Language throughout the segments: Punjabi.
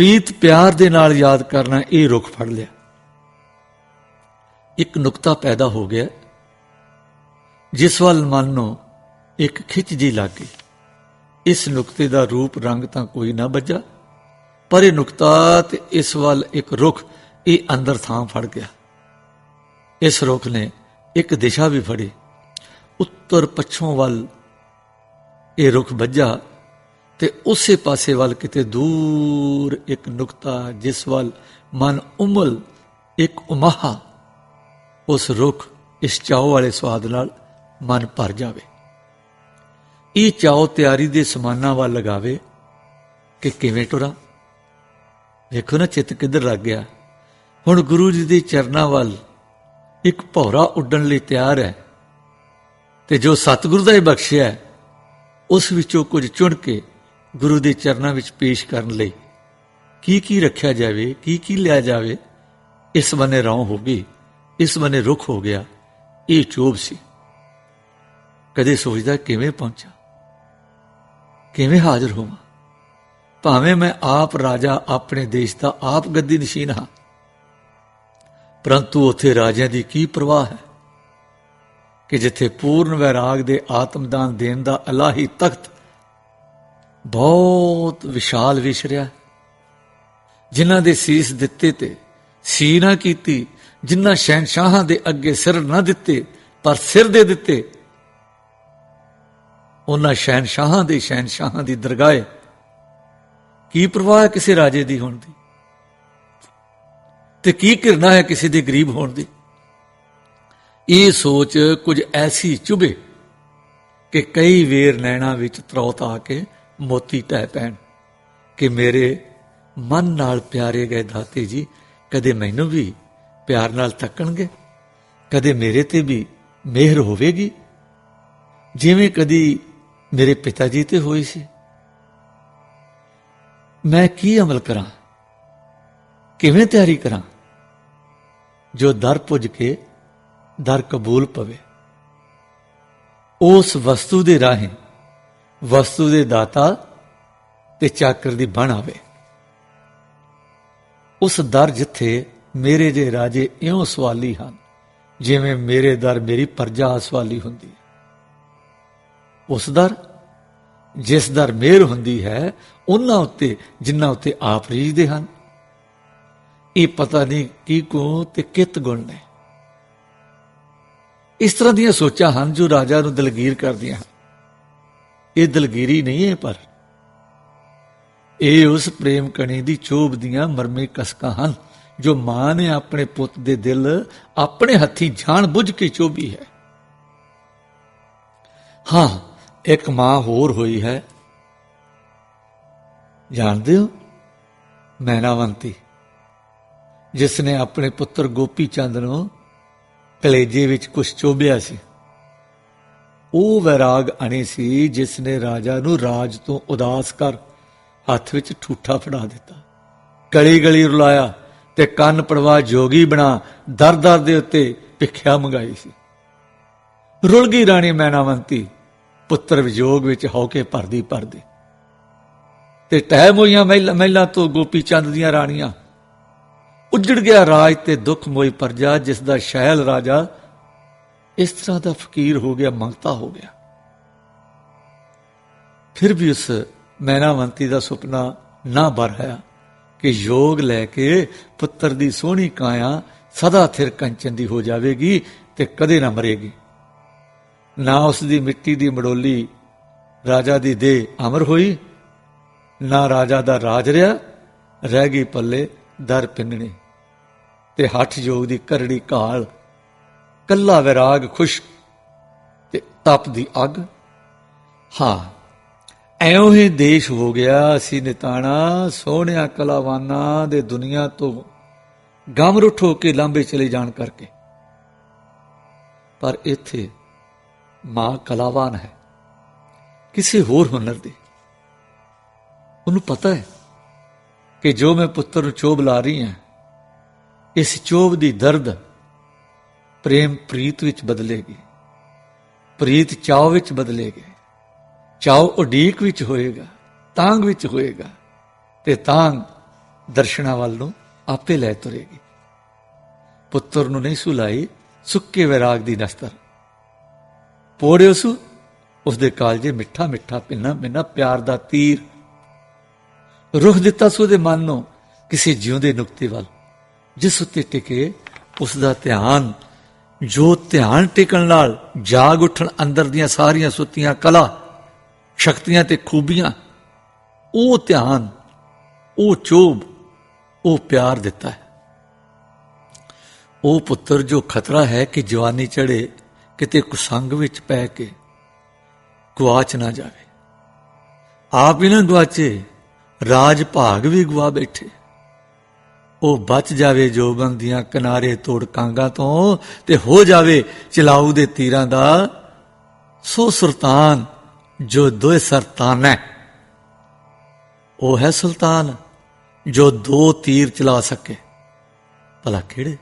ਪ੍ਰੀਤ ਪਿਆਰ ਦੇ ਨਾਲ ਯਾਦ ਕਰਨਾ ਇਹ ਰੁਖ ਫੜ ਲਿਆ। ਇੱਕ ਨੁਕਤਾ ਪੈਦਾ ਹੋ ਗਿਆ, ਜਿਸ ਵੱਲ ਮਨ ਨੂੰ ਇੱਕ ਖਿੱਚ ਜੀ ਲੱਗ ਗਈ। ਇਸ ਨੁਕਤੇ ਦਾ ਰੂਪ ਰੰਗ ਤਾਂ ਕੋਈ ਨਾ ਬੱਜਾ ਪਰ ਇਹ ਨੁਕਤਾ ਤੇ ਇਸ ਵੱਲ ਇੱਕ ਰੁਖ, ਇਹ ਅੰਦਰ ਥਾਂ ਫੜ ਗਿਆ। ਇਸ ਰੁਖ ਨੇ ਇੱਕ ਦਿਸ਼ਾ ਵੀ ਫੜੀ। ਉੱਤਰ ਪੱਛੋਂ ਵੱਲ ਇਹ ਰੁਖ ਵੱਜਾ ਤੇ ਉਸੇ ਪਾਸੇ ਵੱਲ ਕਿਤੇ ਦੂਰ ਇੱਕ ਨੁਕਤਾ, ਜਿਸ ਵੱਲ ਮਨ ਉਮਲ, ਇੱਕ ਉਮਾਹਾ, ਉਸ ਰੁੱਖ ਇਸ ਚਾਉ ਵਾਲੇ ਸਵਾਦ ਨਾਲ ਮਨ ਭਰ ਜਾਵੇ। ਇਹ ਚਾਉ ਤਿਆਰੀ ਦੇ ਸਮਾਨਾਂ ਵੱਲ ਲਗਾਵੇ ਕਿ ਕਿਵੇਂ ਟੁਰਾਂ? ਵੇਖੋ ਨਾ, ਚਿੱਤ ਕਿੱਧਰ ਲੱਗ ਗਿਆ। ਹੁਣ ਗੁਰੂ ਜੀ ਦੇ ਚਰਨਾਂ ਵੱਲ ਇੱਕ ਭੌਰਾ ਉੱਡਣ ਲਈ ਤਿਆਰ ਹੈ ਤੇ ਜੋ ਸਤਿਗੁਰੂ ਦਾ ਹੀ ਬਖਸ਼ਿਆ ਉਸ ਵਿੱਚੋਂ ਕੁਝ ਚੁਣ ਕੇ ਗੁਰੂ ਦੇ ਚਰਨਾਂ ਵਿੱਚ ਪੇਸ਼ ਕਰਨ ਲਈ ਕੀ ਕੀ ਰੱਖਿਆ ਜਾਵੇ, ਕੀ ਕੀ ਲਿਆ ਜਾਵੇ, ਇਸ ਬੰਨੇ ਰੌਂ ਹੋ ਗਈ, ਇਸ ਬੰਨੇ ਰੁਖ ਹੋ ਗਿਆ, ਇਹ ਚੋਬ ਸੀ। ਕਦੇ ਸੋਚਦਾ ਕਿਵੇਂ ਪਹੁੰਚਾ, ਕਿਵੇਂ ਹਾਜ਼ਰ ਹੋਵਾਂ? ਭਾਵੇਂ ਮੈਂ ਆਪ ਰਾਜਾ, ਆਪਣੇ ਦੇਸ਼ ਦਾ ਆਪ ਗੱਦੀ ਨਸ਼ੀਨ ਹਾਂ, ਪਰੰਤੂ ਉੱਥੇ ਰਾਜਿਆਂ ਦੀ ਕੀ ਪ੍ਰਵਾਹ ਹੈ? ਕਿ ਜਿੱਥੇ ਪੂਰਨ ਵੈਰਾਗ ਦੇ ਆਤਮਦਾਨ ਦੇਣ ਦਾ ਅਲਾਹੀ ਤਖਤ ਬਹੁਤ ਵਿਸ਼ਾਲ ਵਿਸ਼ਰਿਆ ਜਿਨ੍ਹਾਂ ਦੇ ਸੀਸ ਦਿੱਤੇ ਤੇ ਸੀ ਨਾ ਕੀਤੀ, ਜਿਨ੍ਹਾਂ ਸ਼ਹਿਨਸ਼ਾਹਾਂ ਦੇ ਅੱਗੇ ਸਿਰ ਨਾ ਦਿੱਤੇ, ਪਰ ਸਿਰ ਦੇ ਦਿੱਤੇ, ਉਹਨਾਂ ਸ਼ਹਿਨਸ਼ਾਹਾਂ ਦੇ ਸ਼ਹਿਨਸ਼ਾਹਾਂ ਦੀ ਦਰਗਾਹ ਕੀ ਪ੍ਰਵਾਹ ਹੈ ਕਿਸੇ ਰਾਜੇ ਦੀ ਹੋਣ ਦੀ? ਤੇ ਕੀ ਕਰਨਾ ਹੈ ਕਿਸੇ ਦੇ ਗਰੀਬ ਹੋਣ ਦੀ? ਇਹ ਸੋਚ ਕੁਝ ਐਸੀ ਚੁਭੇ ਕਿ ਕਈ ਵੇਰ ਨੈਣਾ ਵਿੱਚ ਤਰੌਤ ਆ ਕੇ ਮੋਤੀ ਟਹਿ ਪੈਣ ਕਿ ਮੇਰੇ ਮਨ ਨਾਲ ਪਿਆਰੇ ਗਏ ਦਾਤੇ ਜੀ, ਕਦੇ ਮੈਨੂੰ ਵੀ ਪਿਆਰ ਨਾਲ ਤੱਕਣਗੇ ਕਦੇ ਮੇਰੇ ਤੇ ਵੀ ਮਿਹਰ ਹੋਵੇਗੀ? ਜਿਵੇਂ ਕਦੀ ਮੇਰੇ ਪਿਤਾ ਜੀ ਤੇ ਹੋਈ ਸੀ। ਮੈਂ ਕੀ ਅਮਲ ਕਰਾਂ? ਕਿਵੇਂ ਤਿਆਰੀ ਕਰਾਂ? ਜੋ ਦਰ ਪੁੱਜ ਕੇ ਦਰ ਕਬੂਲ ਪਵੇ। ਉਸ ਵਸਤੂ ਦੇ ਰਾਹੀਂ ਵਸਤੂ ਦੇ ਦਾਤਾ ਤੇ ਚਾਕਰ ਦੀ ਬਣ ਆਵੇ। ਉਸ ਦਰ ਜਿੱਥੇ ਮੇਰੇ ਜੇ ਰਾਜੇ ਇਉਂ ਸਵਾਲੀ ਹਨ, ਜਿਵੇਂ ਮੇਰੇ ਦਰ ਮੇਰੀ ਪਰਜਾ ਸਵਾਲੀ ਹੁੰਦੀ ਹੈ। ਉਸ ਦਰ, ਜਿਸ ਦਰ ਮਿਹਰ ਹੁੰਦੀ ਹੈ, ਉਹਨਾਂ ਉੱਤੇ, ਜਿਨ੍ਹਾਂ ਉੱਤੇ ਆਪ ਰੀਝਦੇ ਹਨ। ਇਹ ਪਤਾ ਨਹੀਂ ਕੀ ਕੋ ਤੇ ਕਿਤ ਗੁਣ ਨੇ। ਇਸ ਤਰ੍ਹਾਂ ਦੀਆਂ ਸੋਚਾਂ ਹਨ ਜੋ ਰਾਜਾ ਨੂੰ ਦਲਗੀਰ ਕਰਦੀਆਂ ਹਨ। ਇਹ ਦਲਗੀਰੀ ਨਹੀਂ ਹੈ ਪਰ ਇਹ ਉਸ ਪ੍ਰੇਮ ਕਣੀ ਦੀ ਚੋਬ ਦੀਆਂ ਮਰਮੇ ਕਸਕਾਂ ਹਨ, ਜੋ ਮਾਂ ਨੇ ਆਪਣੇ ਪੁੱਤ ਦੇ ਦਿਲ ਆਪਣੇ ਹੱਥੀਂ ਜਾਣ ਬੁੱਝ ਕੇ ਚੋਬੀ ਹੈ। ਹਾਂ, ਇੱਕ ਮਾਂ ਹੋਰ ਹੋਈ ਹੈ। ਜਾਣਦੇ ਹੋ? ਮੈਨਾਵੰਤੀ ਜਿਸ ਨੇ ਆਪਣੇ ਪੁੱਤਰ ਗੋਪੀ ਚੰਦ ਨੂੰ ਕਲੇਜੇ ਵਿੱਚ ਕੁਝ ਚੋਬਿਆ ਸੀ। ਉਹ ਵੈਰਾਗ ਅਣੀ ਸੀ ਜਿਸ ਨੇ ਰਾਜਾ ਨੂੰ ਰਾਜ ਤੋਂ ਉਦਾਸ ਕਰ ਹੱਥ ਵਿੱਚ ਠੂਠਾ ਫੜਾ ਦਿੱਤਾ। ਗਲੀ ਗਲੀ ਰੁਲਾਇਆ ਤੇ ਕੰਨ ਪੜਵਾ ਜੋਗੀ ਬਣਾ ਦਰ ਦਰ ਦੇ ਉੱਤੇ ਭਿੱਖਿਆ ਮੰਗਾਈ ਸੀ। ਰੁਲ ਗਈ ਰਾਣੀ ਮੈਨਾਵੰਤੀ ਪੁੱਤਰ ਵਿਜੋਗ ਵਿੱਚ ਹੋ ਕੇ ਭਰਦੀ ਭਰਦੀ। ਤੇ ਟਹਿ ਮੋਈਆਂ ਮਹਿਲਾ ਮਹਿਲਾ ਤੋਂ ਗੋਪੀ ਚੰਦ ਦੀਆਂ ਰਾਣੀਆਂ। ਉੱਜੜ ਗਿਆ ਰਾਜ ਤੇ ਦੁੱਖ ਮੋਈ ਪਰਜਾ ਜਿਸ ਦਾ ਸ਼ੈਲ ਰਾਜਾ ਇਸ ਤਰ੍ਹਾਂ ਦਾ ਫਕੀਰ ਹੋ ਗਿਆ, ਮੰਗਤਾ ਹੋ ਗਿਆ। ਫਿਰ ਵੀ ਉਸ ਮੈਨਾਵੰਤੀ ਦਾ ਸੁਪਨਾ ਨਾ ਬਰਹਿਆ ਕਿ ਯੋਗ ਲੈ ਕੇ ਪੁੱਤਰ ਦੀ ਸੋਹਣੀ ਕਾਇਆ ਸਦਾ ਥਿਰ ਕੰਚਨ ਦੀ ਹੋ ਜਾਵੇਗੀ ਤੇ ਕਦੇ ਨਾ ਮਰੇਗੀ। ਨਾ ਉਸ ਦੀ ਮਿੱਟੀ ਦੀ ਮੜੋਲੀ ਰਾਜਾ ਦੀ ਦੇ ਅਮਰ ਹੋਈ, ਨਾ ਰਾਜਾ ਦਾ ਰਾਜ ਰਿਆ, ਰਹਿ ਗਈ ਪੱਲੇ ਦਰ ਪਿੰਨਣੀ ਤੇ ਹੱਠ ਯੋਗ ਦੀ ਕਰੜੀ ਕਾਲ ਕੱਲਾ ਵਿਰਾਗ ਖੁਸ਼ਕ ਤੇ ਤਪ ਦੀ ਅੱਗ। ਹਾਂ, ਐਉਂ ਹੀ ਦੇਸ਼ ਹੋ ਗਿਆ ਅਸੀਂ ਨਿਤਾਣਾ, ਸੋਹਣਿਆ ਕਲਾਵਾਨਾਂ ਦੇ ਦੁਨੀਆ ਤੋਂ ਗਮ ਰੁੱਠ ਹੋ ਕੇ ਲਾਂਬੇ ਚਲੇ ਜਾਣ ਕਰਕੇ। ਪਰ ਇੱਥੇ ਮਾਂ ਕਲਾਵਾਨ ਹੈ, ਕਿਸੇ ਹੋਰ ਹੁਨਰ ਦੀ। ਉਹਨੂੰ ਪਤਾ ਹੈ ਕਿ ਜੋ ਮੈਂ ਪੁੱਤਰ ਨੂੰ ਚੋਬ ਲਾ ਰਹੀ ਹਾਂ, ਇਸ ਚੋਬ ਦੀ ਦਰਦ ਪ੍ਰੇਮ ਪ੍ਰੀਤ ਵਿੱਚ ਬਦਲੇਗੀ। ਪ੍ਰੀਤ ਚਾਅ ਵਿੱਚ ਬਦਲੇਗੀ। ਚਾਅ ਉਡੀਕ ਵਿੱਚ ਹੋਏਗਾ, ਤਾਂਗ ਵਿੱਚ ਹੋਏਗਾ ਤੇ ਤਾਂਗ ਦਰਸ਼ਨਾਂ ਵੱਲ ਨੂੰ ਆਪੇ ਲੈ ਤੁਰੇਗੀ। ਪੁੱਤਰ ਨੂੰ ਨਹੀਂ ਸੁਲਾਈ ਸੁੱਕੇ ਵਿਰਾਗ ਦੀ ਨਸਤਰ ਪੋੜਿਓ ਸੁ ਉਸ ਦੇ ਕਾਲਜੇ ਮਿੱਠਾ ਮਿੱਠਾ ਪਿੰਨਾ ਪਿੰਨਾ ਪਿਆਰ ਦਾ ਤੀਰ। ਰੁਖ ਦਿੱਤਾ ਸੋ ਦੇ ਮਨ ਨੂੰ ਕਿਸੇ ਜਿਉਂਦੇ ਨੁਕਤੇ ਵੱਲ, ਜਿਸ ਉੱਤੇ ਟਿਕੇ ਉਸ ਦਾ ਧਿਆਨ ਜੋ ਧਿਆਨ ਟਿਕਣ ਨਾਲ ਜਾਗ ਉੱਠਣ ਅੰਦਰ ਦੀਆਂ ਸਾਰੀਆਂ ਸੁੱਤੀਆਂ ਕਲਾ, ਸ਼ਕਤੀਆਂ ਤੇ ਖੂਬੀਆਂ, ਉਹ ਧਿਆਨ, ਉਹ ਚੋਬ, ਉਹ ਪਿਆਰ ਦਿੱਤਾ ਹੈ। ਉਹ ਪੁੱਤਰ ਜੋ ਖਤਰਾ ਹੈ ਕਿ ਜਵਾਨੀ ਚੜੇ ਕਿਤੇ ਕੁਸੰਗ ਵਿੱਚ ਪੈ ਕੇ ਗਵਾਚ ਨਾ ਜਾਵੇ। ਆਪ ਹੀ ਨਾ ਗਵਾਚੇ ਰਾਜ ਭਾਗ ਵੀ ਗਵਾ ਬੈਠੇ। ਉਹ ਬਚ ਜਾਵੇ ਜੋਬਨ ਦੀਆਂ ਕਿਨਾਰੇ ਤੋੜ ਕਾਂਗਾ ਤੋਂ ਤੇ ਹੋ ਜਾਵੇ ਚਲਾਊ ਦੇ ਤੀਰਾਂ ਦਾ, ਸੋ ਸੁਲਤਾਨ ਜੋ ਦੋਏ ਸਰਤਾਨ ਹੈ, ਉਹ ਹੈ ਸੁਲਤਾਨ ਜੋ ਦੋ ਤੀਰ ਚਲਾ ਸਕੇ। ਭਲਾ ਕਿਹੜੇ?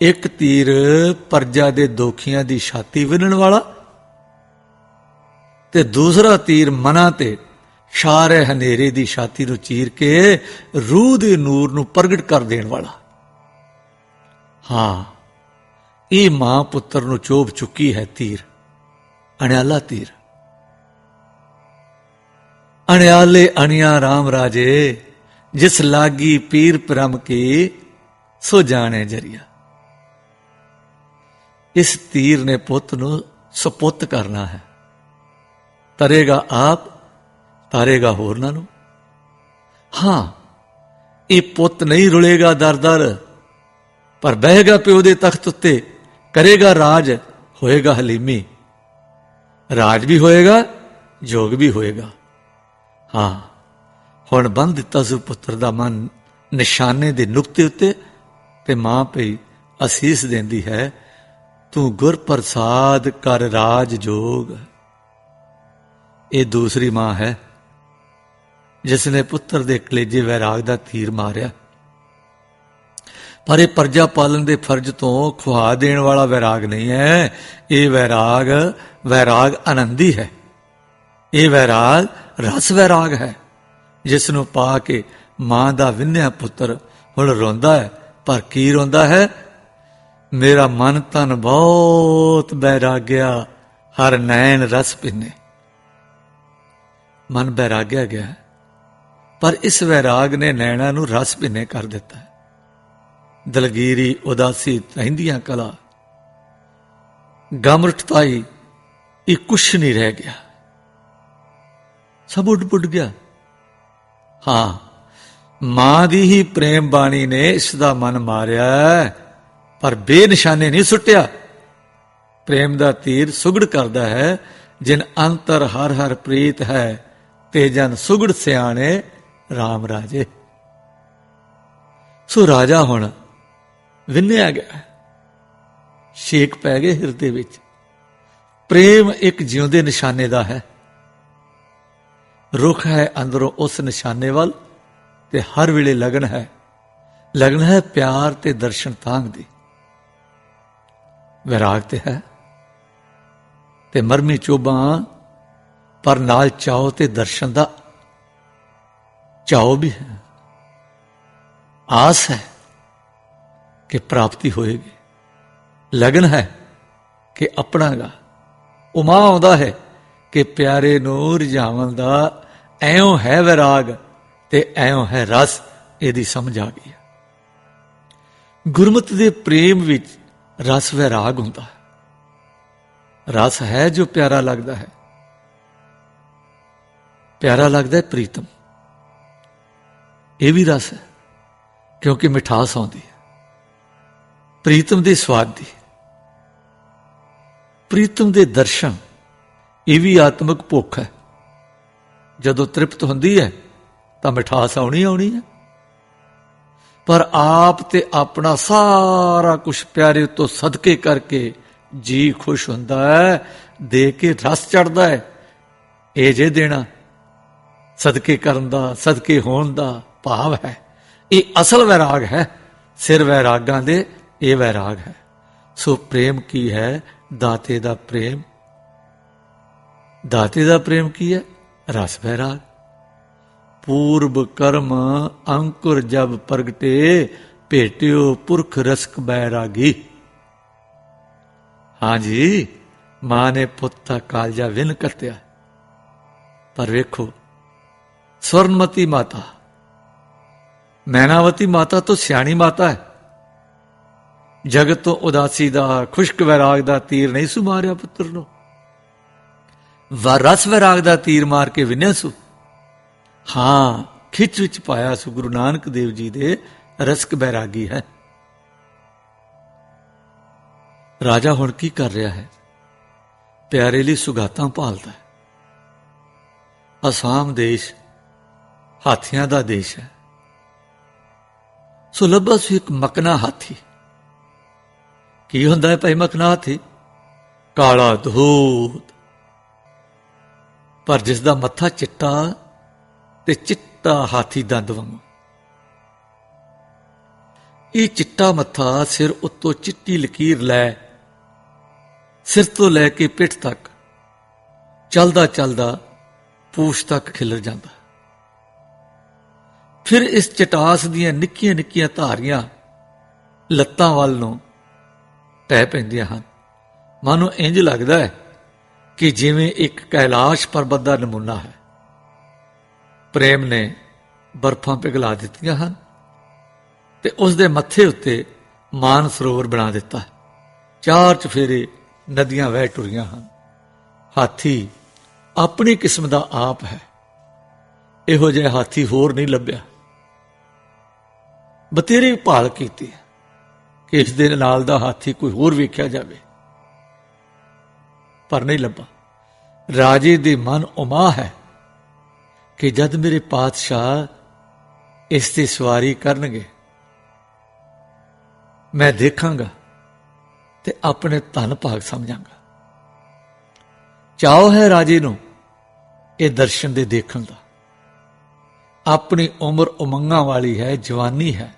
ਇੱਕ ਤੀਰ ਪਰਜਾ ਦੇ ਦੋਖੀਆਂ ਦੀ ਛਾਤੀ ਵਿੰਨਣ ਵਾਲਾ ਤੇ ਦੂਸਰਾ ਤੀਰ ਮਨਾ ਤੇ ਸ਼ਾਰੇ ਹਨੇਰੇ ਦੀ ਛਾਤੀ ਨੂੰ ਚੀਰ ਕੇ ਰੂਹ ਦੇ ਨੂਰ ਨੂੰ ਪ੍ਰਗਟ ਕਰ ਦੇਣ ਵਾਲਾ। ਹਾਂ, ਇਹ ਮਾਂ ਪੁੱਤਰ ਨੂੰ ਚੋਬ ਚੁੱਕੀ ਹੈ ਤੀਰ, ਅਣਿਆਲਾ ਤੀਰ। ਅਣਿਆਲੇ ਅਣਿਆ ਰਾਮ ਰਾਜੇ, ਜਿਸ ਲਾਗੀ ਪੀਰ ਪ੍ਰਮ ਕੀ, ਸੋ ਜਾਣੇ ਜਰੀਆ। ਇਸ ਤੀਰ ਨੇ ਪੁੱਤ ਨੂੰ ਸੁਪੁੱਤ ਕਰਨਾ ਹੈ। ਤਰੇਗਾ ਆਪ ਤਾਰੇਗਾ ਹੋਰਨਾਂ ਨੂੰ ਹਾਂ, ਇਹ ਪੁੱਤ ਨਹੀਂ ਰੁਲੇਗਾ ਦਰ-ਦਰ, ਪਰ ਬਹਿਗਾ ਪਿਓ ਦੇ ਤਖਤ ਉੱਤੇ, ਕਰੇਗਾ ਰਾਜ, ਹੋਏਗਾ ਹਲੀਮੀ। ਰਾਜ ਵੀ ਹੋਏਗਾ, ਜੋਗ ਵੀ ਹੋਏਗਾ। ਹਾਂ, ਹੁਣ ਬੰਦ ਦਿੱਤਾ ਸੀ ਪੁੱਤਰ ਦਾ ਮਨ ਨਿਸ਼ਾਨੇ ਦੇ ਨੁਕਤੇ ਉੱਤੇ ਤੇ ਮਾਂ ਪਈ ਅਸੀਸ ਦਿੰਦੀ ਹੈ, ਤੂੰ ਗੁਰ ਪ੍ਰਸਾਦ ਕਰ ਰਾਜ ਜੋਗ। ਇਹ ਦੂਸਰੀ ਮਾਂ ਹੈ। ਜਿਸ ਨੇ ਪੁੱਤਰ ਦੇ ਕਲੇਜੇ ਵੈਰਾਗ ਦਾ ਤੀਰ ਮਾਰਿਆ। ਪਰ ਇਹ ਪਰਜਾ ਪਾਲਣ ਦੇ ਫਰਜ਼ ਤੋਂ ਖੁਆ ਦੇਣ ਵਾਲਾ ਵੈਰਾਗ ਨਹੀਂ ਹੈ। ਇਹ ਵੈਰਾਗ ਵੈਰਾਗ ਆਨੰਦੀ ਹੈ। ਇਹ ਵੈਰਾਗ ਰਸ ਵੈਰਾਗ ਹੈ। ਜਿਸ ਨੂੰ ਪਾ ਕੇ ਮਾਂ ਦਾ ਵਿੰਨਿਆ ਪੁੱਤਰ ਹੁਣ ਰੋਂਦਾ ਹੈ। ਪਰ ਕੀ ਰੋਂਦਾ ਹੈ? ਮੇਰਾ ਮਨ ਤਨ ਬਹੁਤ ਬੈਰਾਗਿਆ, ਹਰ ਨੈਣ ਰਸ ਪਿੰਨੇ। ਮਨ ਬੈਰਾਗਿਆ ਗਿਆ ਪਰ ਇਸ ਵੈਰਾਗ ਨੇ ਨੈਣਾ ਨੂੰ ਰਸ ਭਿੰਨੇ ਕਰ ਦਿੱਤਾ ਦਲਗੀਰੀ, ਉਦਾਸੀ ਰਹਿੰਦੀਆਂ ਕਲਾ। ਗਮਰਟਤਾਈ ਇਹ ਕੁਛ ਨਹੀਂ ਰਹਿ ਗਿਆ। ਸਭ ਉੱਡ ਪੁੱਟ ਗਿਆ। ਹਾਂ, ਮਾਂ ਦੀ ਹੀ ਪ੍ਰੇਮ ਬਾਣੀ ਨੇ ਇਸ ਦਾ ਮਨ ਮਾਰਿਆ ਪਰ ਬੇਨਿਸ਼ਾਨੇ ਨਹੀਂ ਸੁੱਟਿਆ। ਪ੍ਰੇਮ ਦਾ ਤੀਰ ਸੁਗੜ ਕਰਦਾ ਹੈ, ਜਿਨ ਅੰਤਰ ਹਰ ਹਰ ਪ੍ਰੀਤ ਹੈ, ਤੇ ਜਨ ਸੁਗੜ ਸਿਆਣੇ RAM ਰਾਜੇ। ਸੋ ਰਾਜਾ ਹੁਣ ਵਿੰਨਿਆ ਗਿਆ। ਸ਼ੇਕ ਪੈ ਗਏ ਹਿਰਦੇ ਵਿੱਚ। ਪ੍ਰੇਮ ਇੱਕ ਜਿਉਂਦੇ ਨਿਸ਼ਾਨੇ ਦਾ ਹੈ। ਰੁਖ ਹੈ ਅੰਦਰੋਂ ਉਸ ਨਿਸ਼ਾਨੇ ਵੱਲ ਤੇ ਹਰ ਵੇਲੇ ਲਗਨ ਹੈ। ਲਗਨ ਹੈ ਪਿਆਰ ਤੇ ਦਰਸ਼ਨ ਤਾਂਗ ਦੀ। ਵਿਰਾਗ ਤੇ ਹੈ ਤੇ ਮਰਮੀ ਚੋਬਾਂ ਪਰ ਨਾਲ ਚਾਹੋ ਤੇ ਦਰਸ਼ਨ ਦਾ ਚਾਹੋ ਵੀ ਹੈ ਆਸ ਹੈ ਕਿ ਪ੍ਰਾਪਤੀ ਹੋਏਗੀ। ਲਗਨ ਹੈ ਕਿ ਆਪਣਾਗਾ। ਉਮਾ ਆਉਂਦਾ ਹੈ ਕਿ ਪਿਆਰੇ ਨੂੰ ਰਜਾਵਣ ਦਾ ਐਉਂ ਹੈ ਵਿਰਾਗ ਤੇ ਐਉਂ ਹੈ ਰਸ ਇਹਦੀ ਸਮਝ ਆ ਗਈ ਗੁਰਮਤ ਦੇ ਪ੍ਰੇਮ ਵਿੱਚ ਰਸ ਵਿਰਾਗ ਹੁੰਦਾ ਹੈ। ਰਸ ਹੈ ਜੋ ਪਿਆਰਾ ਲੱਗਦਾ ਹੈ। ਪਿਆਰਾ ਲੱਗਦਾ ਹੈ ਪ੍ਰੀਤਮ। ਇਹ ਵੀ ਰਸ ਹੈ, ਕਿਉਂਕਿ ਮਿਠਾਸ ਆਉਂਦੀ ਹੈ। ਪ੍ਰੀਤਮ ਦੇ ਸਵਾਦ ਦੀ। ਪ੍ਰੀਤਮ ਦੇ ਦਰਸ਼ਨ, ਇਹ ਵੀ ਆਤਮਿਕ ਭੁੱਖ ਹੈ। ਜਦੋਂ ਤ੍ਰਿਪਤ ਹੁੰਦੀ ਹੈ, ਤਾਂ ਮਿਠਾਸ ਆਉਣੀ ਆਉਣੀ ਹੈ। ਪਰ ਆਪ ਤੇ ਆਪਣਾ ਸਾਰਾ ਕੁਝ ਪਿਆਰੇ ਤੋਂ ਸਦਕੇ ਕਰਕੇ ਜੀ ਖੁਸ਼ ਹੁੰਦਾ ਹੈ, ਦੇ ਕੇ ਰਸ ਚੜਦਾ ਹੈ। ਇਹ ਜੇ ਦੇਣਾ, ਸਦਕੇ ਕਰਨ ਦਾ, ਸਦਕੇ ਹੋਣ ਦਾ ਭਾਵ ਹੈ। ਇਹ ਅਸਲ ਵੈਰਾਗ ਹੈ। ਸਿਰ ਵੈਰਾਗਾਂ ਦੇ ਇਹ ਵੈਰਾਗ ਹੈ। ਸੋ ਪ੍ਰੇਮ ਕੀ ਹੈ? ਦਾਤੇ ਦਾ ਪ੍ਰੇਮ। ਦਾਤੇ ਦਾ ਪ੍ਰੇਮ ਕੀ ਹੈ? ਰਸ ਵੈਰਾਗ। ਪੂਰਬ ਕਰਮ ਅੰਕੁਰ ਜਬ ਪ੍ਰਗਟੇ, ਭੇਟਿਓ ਪੁਰਖ ਰਸਕ ਬੈਰਾਗੀ। ਹਾਂਜੀ ਮਾਂ ਨੇ ਪੁੱਤ ਦਾ ਕਾਲਜਾ ਵਿਨ ਕਰਤਿਆ ਪਰ ਵੇਖੋ, ਸਵਰਨਮਤੀ ਮਾਤਾ ਮੈਨਾਵਤੀ ਮਾਤਾ ਤੋਂ ਸਿਆਣੀ ਮਾਤਾ ਹੈ। ਜਗਤ ਤੋਂ ਉਦਾਸੀ ਦਾ, ਖੁਸ਼ਕ ਵੈਰਾਗ ਦਾ ਤੀਰ ਨਹੀਂ ਸੁ ਮਾਰਿਆ ਪੁੱਤਰ ਨੂੰ। ਵਾ ਰਸ ਵੈਰਾਗ ਦਾ ਤੀਰ ਮਾਰ ਕੇ ਵਿਨਿਆ ਸੁ। ਹਾਂ, ਖਿੱਚ ਵਿੱਚ ਪਾਇਆ ਸੁ ਗੁਰੂ ਨਾਨਕ ਦੇਵ ਜੀ ਦੇ ਰਸਕ ਬੈਰਾਗੀ ਹੈ। ਰਾਜਾ ਹੁਣ ਕੀ ਕਰ ਰਿਹਾ ਹੈ? ਪਿਆਰੇ ਲਈ ਸੁਗਾਤਾਂ ਭਾਲਦਾ ਹੈ। ਅਸਾਮ ਦੇਸ਼ ਹਾਥੀਆਂ ਦਾ ਦੇਸ਼ ਹੈ। ਸੋ ਲੱਭਾ ਸੀ ਇੱਕ ਮਕਨਾ ਹਾਥੀ। ਕੀ ਹੁੰਦਾ ਹੈ ਭਾਈ ਮਕਨਾ ਹਾਥੀ? ਕਾਲਾ ਧੂਤ। ਪਰ ਜਿਸ ਦਾ ਮੱਥਾ ਚਿੱਟਾ ਤੇ ਚਿੱਟਾ ਹਾਥੀ ਦੰਦ ਵਾਂਗੂ। ਇਹ ਚਿੱਟਾ ਮੱਥਾ ਸਿਰ ਉੱਤੋਂ ਚਿੱਟੀ ਲਕੀਰ ਲੈ, ਸਿਰ ਤੋਂ ਲੈ ਕੇ ਪਿੱਠ ਤੱਕ ਚੱਲਦਾ ਚੱਲਦਾ ਪੂਛ ਤੱਕ ਖਿਲਰ ਜਾਂਦਾ। ਫਿਰ ਇਸ ਚਟਾਸ ਦੀਆਂ ਨਿੱਕੀਆਂ ਨਿੱਕੀਆਂ ਧਾਰੀਆਂ ਲੱਤਾਂ ਵੱਲ ਨੂੰ ਪੈ ਪੈਂਦੀਆਂ ਹਨ। ਮਾਨੋ ਇੰਜ ਲੱਗਦਾ ਹੈ ਕਿ ਜਿਵੇਂ ਇੱਕ ਕੈਲਾਸ਼ ਪਰਬਤ ਦਾ ਨਮੂਨਾ ਹੈ। ਪ੍ਰੇਮ ਨੇ ਬਰਫਾਂ ਪਿਘਲਾ ਦਿੱਤੀਆਂ ਹਨ ਤੇ ਉਸ ਦੇ ਮੱਥੇ ਉੱਤੇ ਮਾਨ ਸਰੋਵਰ ਬਣਾ ਦਿੱਤਾ ਚਾਰ ਚਫੇਰੇ ਨਦੀਆਂ ਵਹਿ ਟੁਰੀਆਂ ਹਨ। ਹਾਥੀ ਆਪਣੀ ਕਿਸਮ ਦਾ ਆਪ ਹੈ। ਇਹੋ ਜਿਹਾ ਹਾਥੀ ਹੋਰ ਨਹੀਂ ਲੱਭਿਆ। ਬਤੇਰੀ ਭਾਲ ਕੀਤੀ ਕਿ ਇਸ ਦੇ ਨਾਲ ਦਾ ਹਾਥੀ ਕੋਈ ਹੋਰ ਵੇਖਿਆ ਜਾਵੇ। ਪਰ ਨਹੀਂ ਲੱਭਾ। ਰਾਜੇ ਦੇ ਮਨ ਉਮਾ ਹੈ ਕਿ ਜਦ ਮੇਰੇ ਪਾਤਸ਼ਾਹ ਇਸ ਤੇ ਸਵਾਰੀ ਕਰਨਗੇ, ਮੈਂ ਦੇਖਾਂਗਾ ਤੇ ਆਪਣੇ ਧਨ ਭਾਗ ਸਮਝਾਂਗਾ। ਚਾਹੋ ਹੈ ਰਾਜੇ ਨੂੰ ਇਹ ਦਰਸ਼ਨ ਦੇ ਦੇਖਣ ਦਾ। ਆਪਣੀ ਉਮਰ ਉਮੰਗਾਂ ਵਾਲੀ ਹੈ, ਜਵਾਨੀ ਹੈ।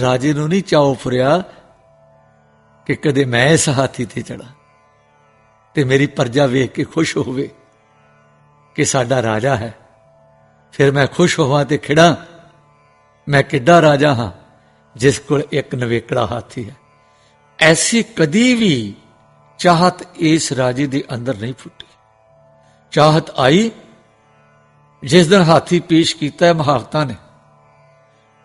ਰਾਜੇ ਨੂੰ ਨਹੀਂ ਚਾਹੋ ਫੁਰਿਆ ਕਿ ਕਦੇ ਮੈਂ ਇਸ ਹਾਥੀ ਤੇ ਚੜਾ ਤੇ ਮੇਰੀ ਪਰਜਾ ਵੇਖ ਕੇ ਖੁਸ਼ ਹੋਵੇ ਕਿ ਸਾਡਾ ਰਾਜਾ ਹੈ। ਫਿਰ ਮੈਂ ਖੁਸ਼ ਹੋਵਾਂ ਤੇ ਖਿੜਾਂ, ਮੈਂ ਕਿੱਡਾ ਰਾਜਾ ਹਾਂ ਜਿਸ ਕੋਲ ਇੱਕ ਨਵੇਕੜਾ ਹਾਥੀ ਹੈ। ਐਸੀ ਕਦੀ ਵੀ ਚਾਹਤ ਇਸ ਰਾਜੇ ਦੇ ਅੰਦਰ ਨਹੀਂ ਫੁੱਟੀ। ਚਾਹਤ ਆਈ ਜਿਸ ਦਿਨ ਹਾਥੀ ਪੇਸ਼ ਕੀਤਾ ਹੈ ਮਹਾਵਤਾਂ ਨੇ।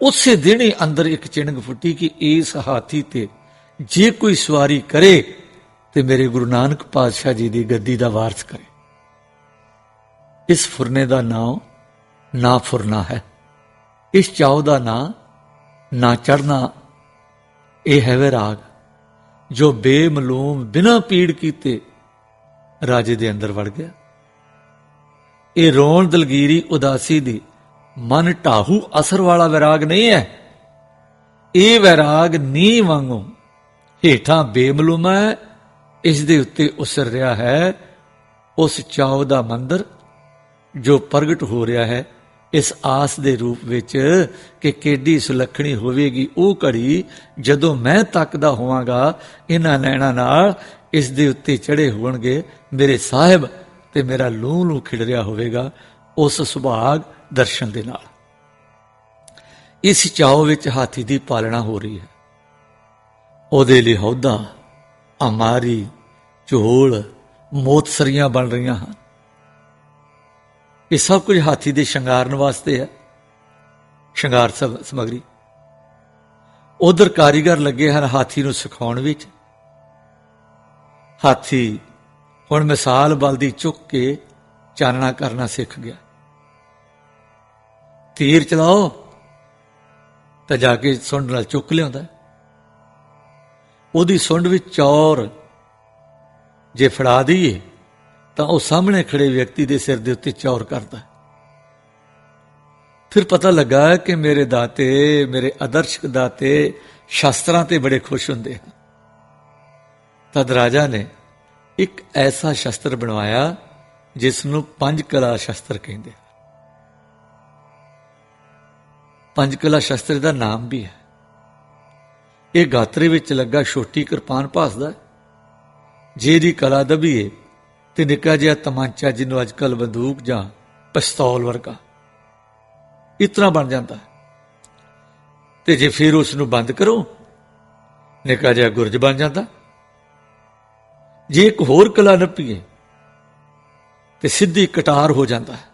ਉਸੇ ਦਿਨ ਹੀ ਅੰਦਰ ਇੱਕ ਚਿੰਗ ਫੁੱਟੀ ਕਿ ਇਸ ਹਾਥੀ ਤੇ ਜੇ ਕੋਈ ਸਵਾਰੀ ਕਰੇ ਤੇ ਮੇਰੇ ਗੁਰੂ ਨਾਨਕ ਪਾਤਸ਼ਾਹ ਜੀ ਦੀ ਗੱਦੀ ਦਾ ਵਾਰਸ ਕਰੇ। ਇਸ ਫੁਰਨੇ ਦਾ ਨਾਮ ਨਾ ਫੁਰਨਾ ਹੈ। ਇਸ ਚਾਉ ਦਾ ਨਾਂ ਨਾ ਚੜਨਾ ਇਹ ਹੈ ਵਿਰਾਗ ਜੋ ਬੇਮਲੂਮ ਬਿਨਾ ਪੀੜ ਕੀਤੇ ਰਾਜੇ ਦੇ ਅੰਦਰ ਵੜ ਗਿਆ। ਇਹ ਰੋਣ ਦਲਗੀਰੀ ਉਦਾਸੀ ਦੀ। ਮਨ ਢਾਹੂ ਅਸਰ ਵਾਲਾ ਵਿਰਾਗ ਨਹੀਂ ਹੈ। ਇਹ ਵਿਰਾਗ ਨੀ ਵਾਂਗੂ ਹੇਠਾਂ ਬੇਮਲੂਮ ਹੈ। ਇਸ ਦੇ ਉੱਤੇ ਉਸਰ ਰਿਹਾ ਹੈ। ਉਸ ਚਾਉ ਦਾ ਮੰਦਰ ਜੋ ਪ੍ਰਗਟ ਹੋ ਰਿਹਾ ਹੈ। ਇਸ ਆਸ ਦੇ ਰੂਪ ਵਿੱਚ ਕਿ ਕਿੱਡੀ ਸੁਲੱਖਣੀ ਹੋਵੇਗੀ ਉਹ ਘੜੀ ਜਦੋਂ ਮੈਂ ਤੱਕਦਾ ਹੋਵਾਂਗਾ, ਇਹਨਾਂ ਨੈਣਾ ਨਾਲ ਇਸ ਦੇ ਉੱਤੇ ਚੜੇ ਹੋਣਗੇ ਮੇਰੇ ਸਾਹਿਬ। ਤੇ ਮੇਰਾ ਲੂਹ ਲੂਹ ਖਿੜ ਰਿਹਾ ਹੋਵੇਗਾ ਉਸ ਸੁਭਾਗ ਦਰਸ਼ਨ ਦੇ ਨਾਲ। ਇਸ ਚਾਉ ਵਿੱਚ ਹਾਥੀ ਦੀ ਪਾਲਣਾ ਹੋ ਰਹੀ ਹੈ। ਉਹਦੇ ਲਈ ਹੌਦਾ ਅਮਾਰੀ ਝੋਲ ਮੋਤਸਰੀਆਂ ਬਣ ਰਹੀਆਂ ਹਨ। ਇਹ ਸਭ ਕੁਝ ਹਾਥੀ ਦੇ ਸ਼ਿੰਗਾਰਨ ਵਾਸਤੇ ਹੈ। ਸ਼ਿੰਗਾਰ ਸਮਗਰੀ। ਉਧਰ ਕਾਰੀਗਰ ਲੱਗੇ ਹਨ ਹਾਥੀ ਨੂੰ ਸਿਖਾਉਣ ਵਿੱਚ। ਹਾਥੀ ਹੁਣ ਮਿਸਾਲ ਬਲਦੀ ਚੁੱਕ ਕੇ ਚਾਨਣਾ ਕਰਨਾ ਸਿੱਖ ਗਿਆ। ਤੀਰ ਚਲਾਓ, ਤਾਂ ਜਾ ਕੇ ਸੁੰਡ ਨਾਲ ਚੁੱਕ ਲਿਆਉਂਦਾ। ਉਹਦੀ ਸੁੰਡ ਵਿੱਚ ਚੌਰ ਜੇ ਫੜਾ ਦਈਏ, ਤਾਂ ਉਹ ਸਾਹਮਣੇ ਖੜੇ ਵਿਅਕਤੀ ਦੇ ਸਿਰ ਦੇ ਉੱਤੇ ਚੌਰ ਕਰਦਾ। ਫਿਰ ਪਤਾ ਲੱਗਾ ਕਿ ਮੇਰੇ ਦਾਤੇ, ਮੇਰੇ ਆਦਰਸ਼ਕ ਦਾਤੇ ਸ਼ਾਸਤਰਾਂ ਤੇ ਬੜੇ ਖੁਸ਼ ਹੁੰਦੇ ਹਨ। ਤਦ ਰਾਜਾ ਨੇ ਇੱਕ ਐਸਾ ਸ਼ਸਤਰ ਬਣਵਾਇਆ ਜਿਸ ਨੂੰ ਪੰਜ ਕਲਾ ਸ਼ਸਤਰ ਕਹਿੰਦੇ ਪੰਜ ਕਲਾ ਸ਼ਸਤਰ ਦਾ ਨਾਮ ਵੀ ਹੈ। ਇਹ ਗਾਤਰੇ ਵਿੱਚ ਲੱਗਾ ਛੋਟੀ ਕਿਰਪਾਨ ਭਾਸਦਾ ਜੇ ਦੀ ਕਲਾ ਦਬੀਏ ਤੇ ਨਿੱਕਾ ਜਿਹਾ ਤਮਾਂਚਾ ਜਿਹਨੂੰ ਅੱਜਕੱਲ ਬੰਦੂਕ ਜਾਂ ਪਿਸਤੌਲ ਵਰਗਾ ਇਤਨਾ ਬਣ ਜਾਂਦਾ ਹੈ। ਤੇ ਜੇ ਫਿਰ ਉਸ ਨੂੰ ਬੰਦ ਕਰੋ, ਨਿੱਕਾ ਜਿਹਾ ਗੁਰਜ ਬਣ ਜਾਂਦਾ। ਜੇ ਇੱਕ ਹੋਰ ਕਲਾ ਨੱਪੀਏ ਤੇ ਸਿੱਧੀ ਕਟਾਰ ਹੋ ਜਾਂਦਾ ਹੈ।